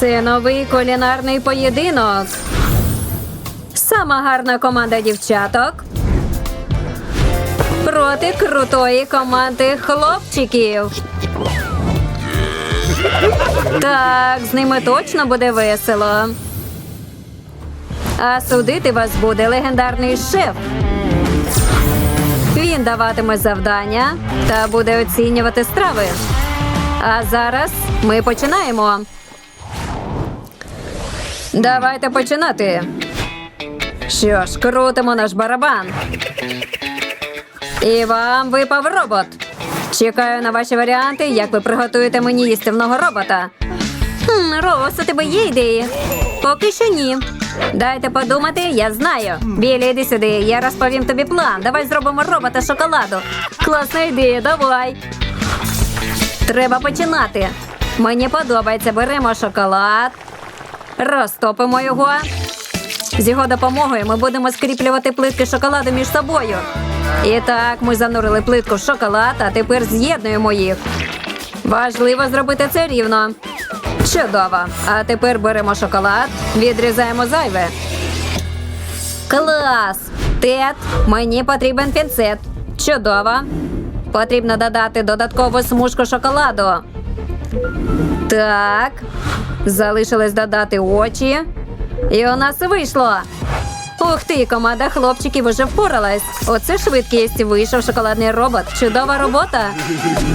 Це новий кулінарний поєдинок. Сама гарна команда дівчаток. Проти крутої команди хлопчиків. Так, з ними точно буде весело. А судити вас буде легендарний шеф. Він даватиме завдання та буде оцінювати страви. А зараз ми починаємо. Давайте починати. Що ж, крутимо наш барабан. І вам випав робот. Чекаю на ваші варіанти, як ви приготуєте мені їстівного робота. Хм, Роуз, у тебе є ідеї? Поки що ні. Дайте подумати, я знаю. Білі, іди сюди, я розповім тобі план. Давай зробимо робота шоколаду. Класна ідея, давай. Треба починати. Мені подобається. Беремо шоколад, розтопимо його. З його допомогою ми будемо скріплювати плитки шоколаду між собою. І так, ми занурили плитку в шоколад, а тепер з'єднуємо їх. Важливо зробити це рівно. Чудово. А тепер беремо шоколад, відрізаємо зайве. Клас! Тед, мені потрібен пінцет. Чудово. Потрібно додати додаткову смужку шоколаду. Так. Залишилось додати очі. І у нас вийшло. Ух ти, команда хлопчиків уже впоралась. Оце швидкість. Вийшов шоколадний робот. Чудова робота.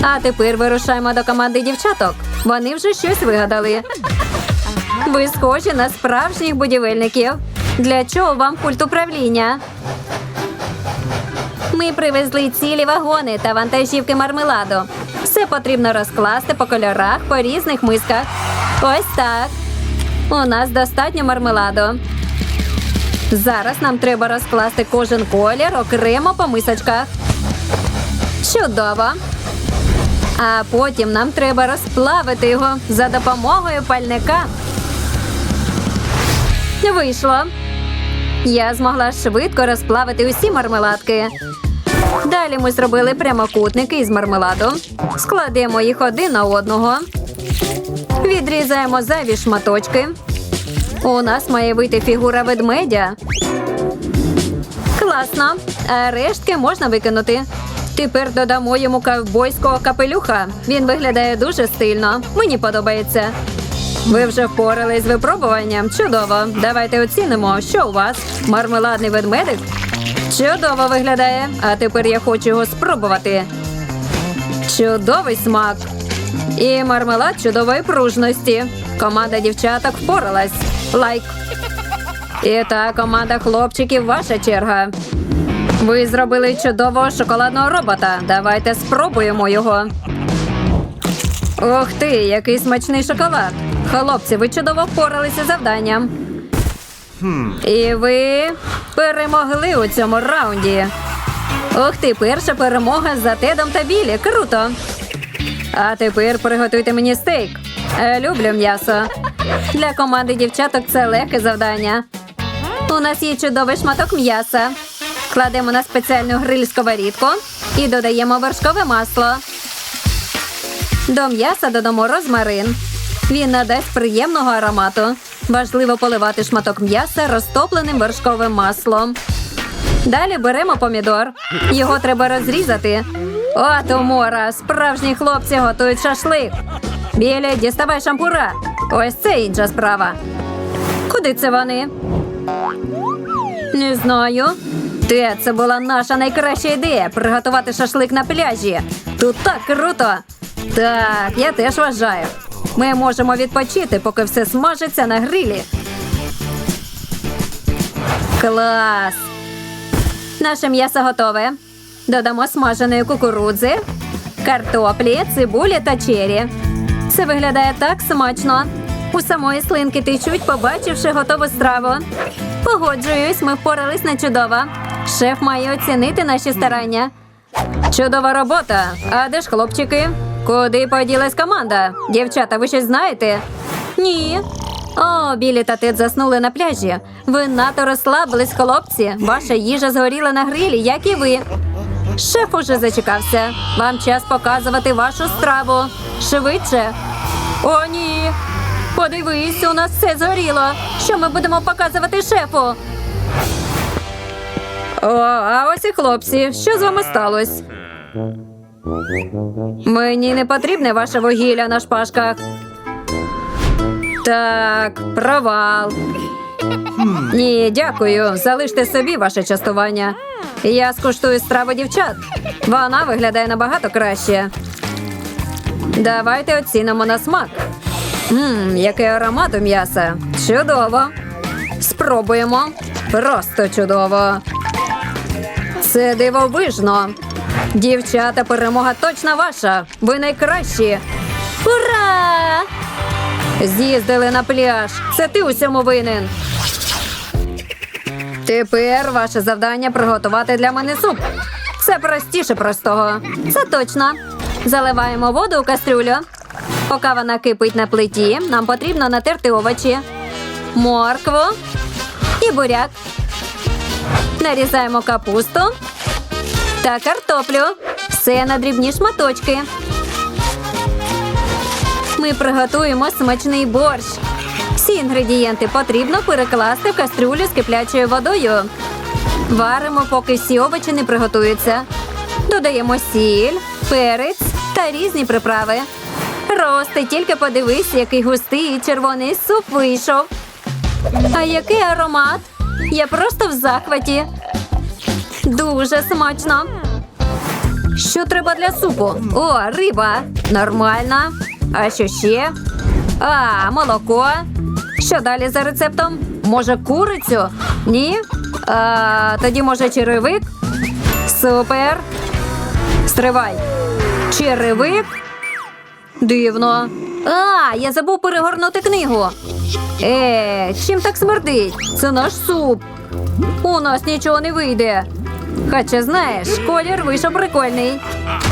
А тепер вирушаємо до команди дівчаток. Вони вже щось вигадали. Ви схожі на справжніх будівельників. Для чого вам пульт управління? Ми привезли цілі вагони та вантажівки мармеладу. Все потрібно розкласти по кольорах по різних мисках. Ось так. У нас достатньо мармеладу. Зараз нам треба розкласти кожен колір окремо по мисочках. Чудово. А потім нам треба розплавити його за допомогою пальника. Вийшло. Я змогла швидко розплавити усі мармеладки. Далі ми зробили прямокутники із мармеладу. Складемо їх один на одного. Відрізаємо зайві шматочки. У нас має вийти фігура ведмедя. Класно. А рештки можна викинути. Тепер додамо йому ковбойського капелюха. Він виглядає дуже стильно. Мені подобається. Ви вже впорались з випробуванням. Чудово. Давайте оцінимо, що у вас. Мармеладний ведмедик. Чудово виглядає. А тепер я хочу його спробувати. Чудовий смак. І мармелад чудової пружності. Команда дівчаток впоралась. Лайк. І та команда хлопчиків, ваша черга. Ви зробили чудового шоколадного робота. Давайте спробуємо його. Ух ти, який смачний шоколад. Хлопці, ви чудово впоралися завданням. І ви перемогли у цьому раунді. Ух ти, перша перемога за Тедом та Білі. Круто. А тепер приготуйте мені стейк. Е, Люблю м'ясо. Для команди дівчаток це легке завдання. У нас є чудовий шматок м'яса. Кладемо на спеціальну гриль сковорідку і додаємо вершкове масло. До м'яса додамо розмарин. Він надасть приємного аромату. Важливо поливати шматок м'яса розтопленим вершковим маслом. Далі беремо помідор. Його треба розрізати. От умора, справжні хлопці готують шашлик. Білі, діставай шампура. Ось це інша справа. Куди це вони? Не знаю. Те, це була наша найкраща ідея приготувати шашлик на пляжі. Тут так круто. Так, я теж вважаю. Ми можемо відпочити, поки все смажиться на грилі. Клас! Наше м'ясо готове. Додамо смаженої кукурудзи, картоплі, цибулі та чері. Це виглядає так смачно. У самої слинки течуть, побачивши готову страву. Погоджуюсь, ми впорались на чудово. Шеф має оцінити наші старання. Чудова робота. А де ж хлопчики? Куди поділась команда? Дівчата, ви щось знаєте? Ні. О, Білі та Тед заснули на пляжі. Ви надто розслабились, хлопці. Ваша їжа згоріла на грилі, як і ви. Шеф уже зачекався. Вам час показувати вашу страву. Швидше. О, ні. Подивись, у нас все згоріло. Що ми будемо показувати шефу? О, а ось і хлопці, що з вами сталося? Мені не потрібне ваше вугілля на шпажках. Так, провал. Ні, дякую. Залиште собі ваше частування. Я скуштую страву дівчат. Вона виглядає набагато краще. Давайте оцінимо на смак. Ммм, який аромат у м'яса. Чудово. Спробуємо. Просто чудово. Це дивовижно. Дівчата, перемога точно ваша. Ви найкращі. Ура! З'їздили на пляж. Це ти усьому винен. Тепер ваше завдання приготувати для мене суп. Це простіше простого. Це точно. Заливаємо воду у кастрюлю. Поки вона кипить на плиті, нам потрібно натерти овочі, моркву і буряк. Нарізаємо капусту та картоплю. Все на дрібні шматочки. Ми приготуємо смачний борщ. Всі інгредієнти потрібно перекласти в кастрюлю з киплячою водою. Варимо, поки всі овочі не приготуються. Додаємо сіль, перець та різні приправи. Рости, тільки подивись, який густий червоний суп вийшов. А який аромат? Я просто в захваті. Дуже смачно. Що треба для супу? О, риба. Нормально. А що ще? А, молоко. Що далі за рецептом? Може, курицю? Ні? А, тоді, може, черевик? Супер. Стривай. Черевик? Дивно. А, я забув перегорнути книгу. Е, чим так смердить? Це наш суп. У нас нічого не вийде. Хоча знаєш, колір вийшов прикольний.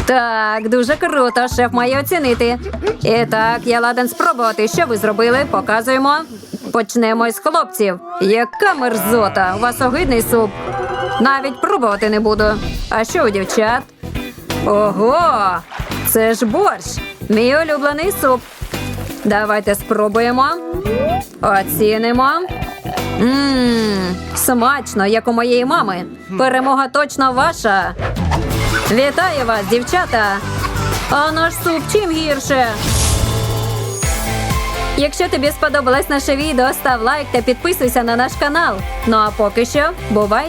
Так, дуже круто, шеф має оцінити. І так, я ладен спробувати, що ви зробили. Показуємо. Почнемо із хлопців. Яка мерзота! У вас огидний суп. Навіть пробувати не буду. А що у дівчат? Ого! Це ж борщ. Мій улюблений суп. Давайте спробуємо. Оцінимо. Ммм, смачно, як у моєї мами. Перемога точно ваша. Вітаю вас, дівчата! А наш суп чим гірше? Якщо тобі сподобалось наше відео, став лайк та підписуйся на наш канал. Ну а поки що, бувай!